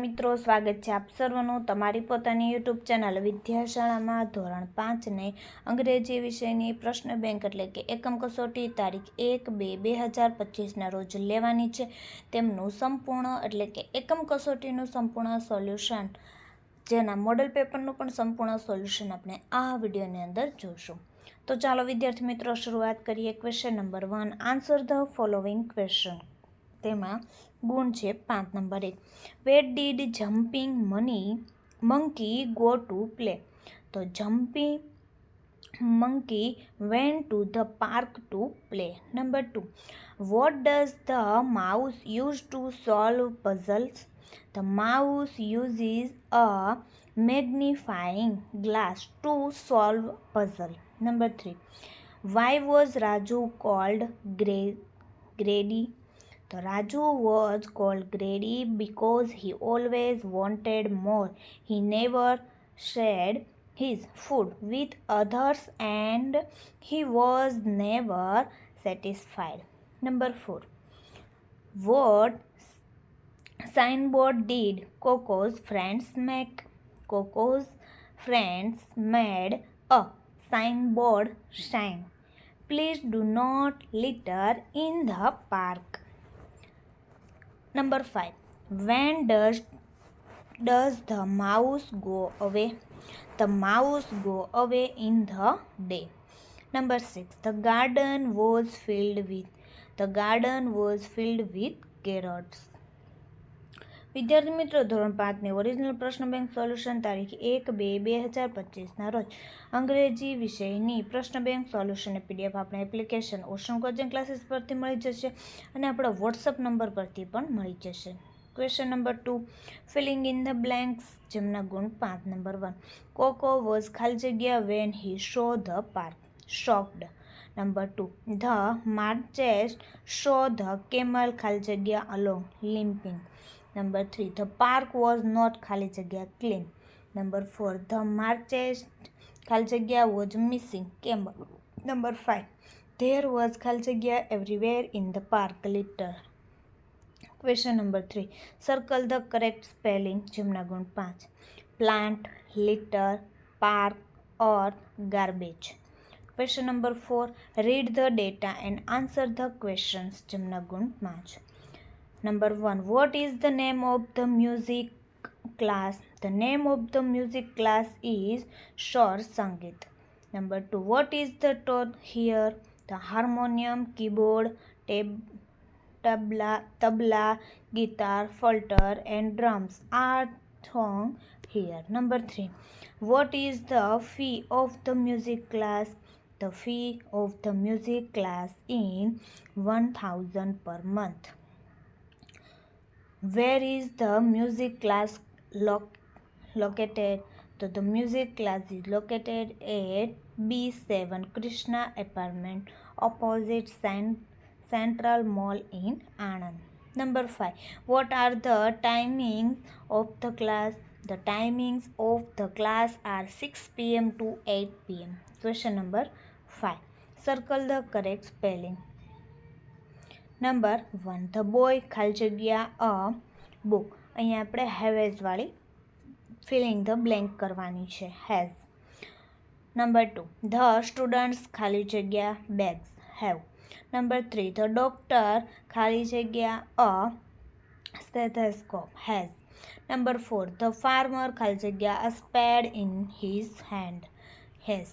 મિત્રો સ્વાગત છે આપ સર્વનું તમારી પોતાની યુટ્યુબ ચેનલ વિદ્યાશાળામાં ધોરણ પાંચને અંગ્રેજી વિષયની પ્રશ્ન બેંક એટલે કે એકમ કસોટી તારીખ એક બે બે હજાર પચીસના રોજ લેવાની છે તેમનું સંપૂર્ણ એટલે કે એકમ કસોટીનું સંપૂર્ણ સોલ્યુશન જેના મોડલ પેપરનું પણ સંપૂર્ણ સોલ્યુશન આપણે આ વિડીયોની અંદર જોઈશું તો ચાલો વિદ્યાર્થી મિત્રો શરૂઆત કરીએ question number one answer the following question તેમાં ગુણ છે પાંચ નંબર એક what did jumping money monkey go to play તો jumping monkey went to the park to play number two what does the mouse use to solve puzzles the mouse uses a magnifying glass to solve puzzle number three why was Raju called grey greedy The Raju was called greedy because he always wanted more. He never shared his food with others and he was never satisfied. Number 4. What signboard did Coco's friends make? Coco's friends made a signboard saying, Please do not litter in the park. Number 5. When does does the mouse go away? The mouse go away in the day. Number 6. The garden was filled with the garden was filled with carrots. વિદ્યાર્થી મિત્રો ધોરણ પાંચની original પ્રશ્ન bank solution તારીખ એક બે બે હજાર પચીસના રોજ અંગ્રેજી વિષયની પ્રશ્ન બેંક સોલ્યુશનની પીડીએફ આપણે એપ્લિકેશન ઓશન કોચિંગ ક્લાસીસ પરથી મળી જશે અને આપણા વોટ્સઅપ નંબર પરથી પણ મળી જશે question number two filling in the blanks જેમના ગુણ પાંચ નંબર વન કોકો વોઝ ખાલી જગ્યા when he saw the park shocked number two the merchant saw the camel ખાલી જગ્યા along limping Number 3. The park was not ખાલી clean. Number 4. The marches ખાલી was missing. Number 5. There was ખાલી everywhere in the park litter. Question number 3. Circle the correct spelling. જેમના ગુણ Plant, litter, park, or garbage. Question number 4. Read the data and answer the questions. જેમના ગુણ Number 1. What is the name of the music class? The name of the music class is Shor Sangit. Number 2. What is the tone here? The harmonium, keyboard, tab tabla, tabla, guitar, falter and drums are thong here. Number 3. What is the fee of the music class? The fee of the music class in 1000 per month. Where is the music class lo located? So the music class is located at B7 Krishna apartment opposite San Central Mall in Anand. Number 5. What are the timings of the class? The timings of the class are 6 pm to 8 pm. Question number 5. Circle the correct spelling. Number one the boy ખાલી જગ્યા અ book અહીંયા આપણે હેવેઝવાળી filling the blank કરવાની છે has number two the students ખાલી જગ્યા bags have number three the doctor ખાલી જગ્યા a stethoscope has number four the farmer ખાલી જગ્યા a spade in his hand has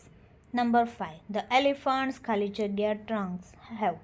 number five the elephants ખાલી જગ્યા ટ્રંક્સ હેવ